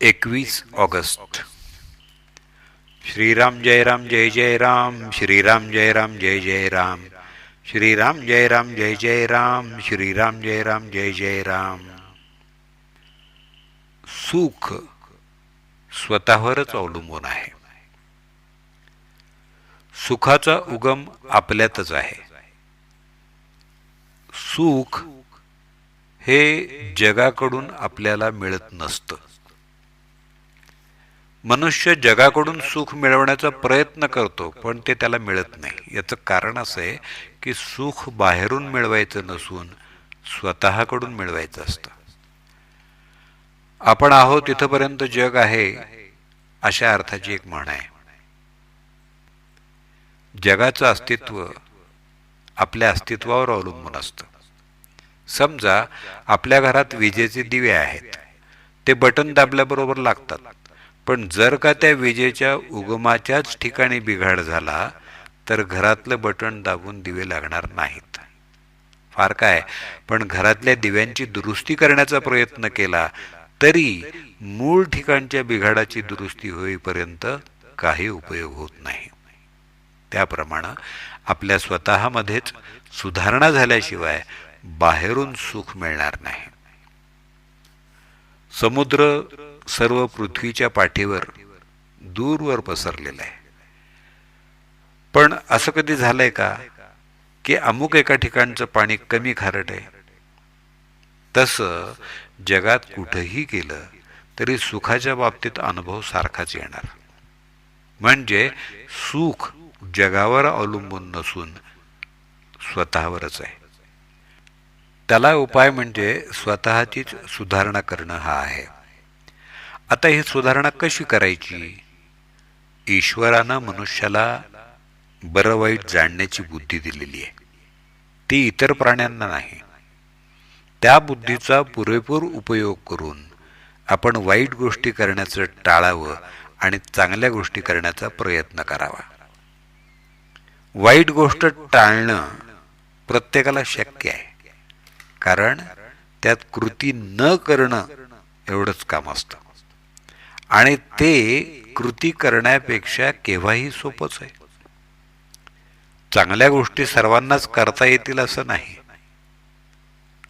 एकवीस ऑगस्ट. श्रीराम जय राम जय जय राम. श्रीराम जय राम जय जय राम. श्रीराम जय राम जय जय राम. श्रीराम जय राम जय जय राम. सुख स्वतःवरच अवलंबून आहे. सुखाचा उगम आपल्यातच आहे. सुख हे जगाकडून आपल्याला मिळत नसतं. मनुष्य जगाकडून सुख मिळवण्याचा प्रयत्न करतो पण ते त्याला मिळत नाही. याचं कारण असं आहे की सुख बाहेरून मिळवायचं नसून स्वतःकडून मिळवायचं असतं. आपण आहोत तिथपर्यंत जग आहे अशा अर्थाची एक म्हण आहे. जगाचं अस्तित्व आपल्या अस्तित्वावर अवलंबून असतं. समजा आपल्या घरात विजेचे दिवे आहेत. ते बटन दाबल्याबरोबर लागतात. पण जर का त्या विजेच्या उगमाच्याच ठिकाणी बिघाड झाला तर घरातलं बटन दाबून दिवे लागणार नाहीत. फार काय पण घरातल्या दिव्यांची दुरुस्ती करण्याचा प्रयत्न केला तरी मूळ ठिकाणच्या बिघाडाची दुरुस्ती होईपर्यंत काही उपयोग होत नाही. त्याप्रमाणे आपल्या स्वतःमध्येच सुधारणा झाल्याशिवाय बाहेरून सुख मिळणार नाही. समुद्र सर्व पृथ्वीच्या पाठीवर दूरवर पसरलेलं आहे. पण असं कधी झालंय का की अमुक एका ठिकाणचं पाणी कमी खारट आहे? तसं जगात कुठंही गेलं तरी सुखाच्या बाबतीत अनुभव सारखाच येणार. म्हणजे सुख जगावर अवलंबून नसून स्वतःवरच आहे. त्याला उपाय म्हणजे स्वतःचीच सुधारणा करणं हा आहे. आता ही सुधारणा कशी करायची? ईश्वरानं मनुष्याला बरं वाईट जाणण्याची बुद्धी दिलेली आहे. ती इतर प्राण्यांना नाही. त्या बुद्धीचा पुरेपूर उपयोग करून आपण वाईट गोष्टी करण्याचं टाळावं आणि चांगल्या गोष्टी करण्याचा प्रयत्न करावा. वाईट गोष्ट टाळणं प्रत्येकाला शक्य आहे. कारण त्यात कृती न करणं एवढंच काम असतं. आणि ते कृती करण्यापेक्षा केव्हाही सोपंच आहे. चांगल्या गोष्टी सर्वांनाच करता येतील असं नाही.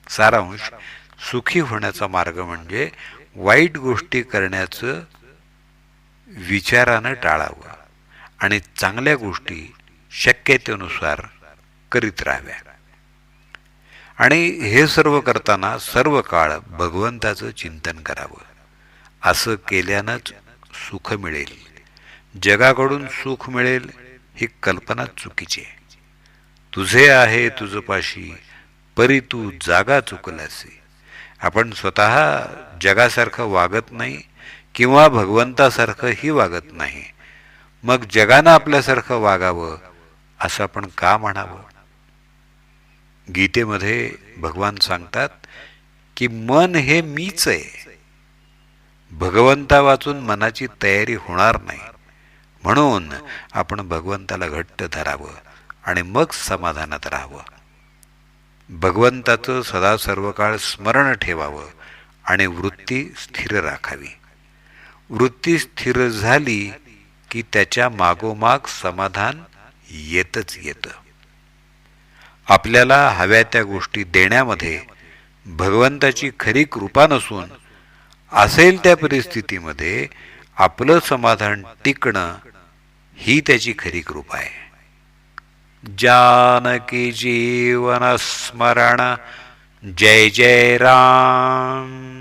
सारांश सुखी होण्याचा मार्ग म्हणजे वाईट गोष्टी करण्याचं विचारानं टाळावं आणि चांगल्या गोष्टी शक्यतेनुसार करीत राहाव्या. आणि हे सर्व करताना सर्व काळ भगवंताचं चिंतन करावं. असं केल्यानंच सुख मिळेल. जगाकडून सुख मिळेल ही कल्पना चुकीची आहे. तुझे आहे तुझं पाशी परी तू जागा चुकलासी. आपण स्वतः जगासारखं वागत नाही किंवा भगवंतासारखंही वागत नाही. मग जगानं आपल्यासारखं वागावं असं आपण का म्हणावं? गीतेमध्ये भगवान सांगतात की मन हे मीच आहे. भगवंता वाचून मनाची तयारी होणार नाही. म्हणून आपण भगवंताला घट्ट धरावं आणि मग समाधानात राहावं. भगवंताचं सदा सर्व काळ स्मरण ठेवावं आणि वृत्ती स्थिर राखावी. वृत्ती स्थिर झाली की त्याच्या मागोमाग समाधान येतच येतं. आपल्याला हव्या त्या गोष्टी देण्यामध्ये भगवंताची खरी कृपा नसून असेल त्या परिस्थितीमध्ये आपलं समाधान टिकणं ही त्याची खरी कृपा आहे. जानकी जीवन स्मरण जय जय राम.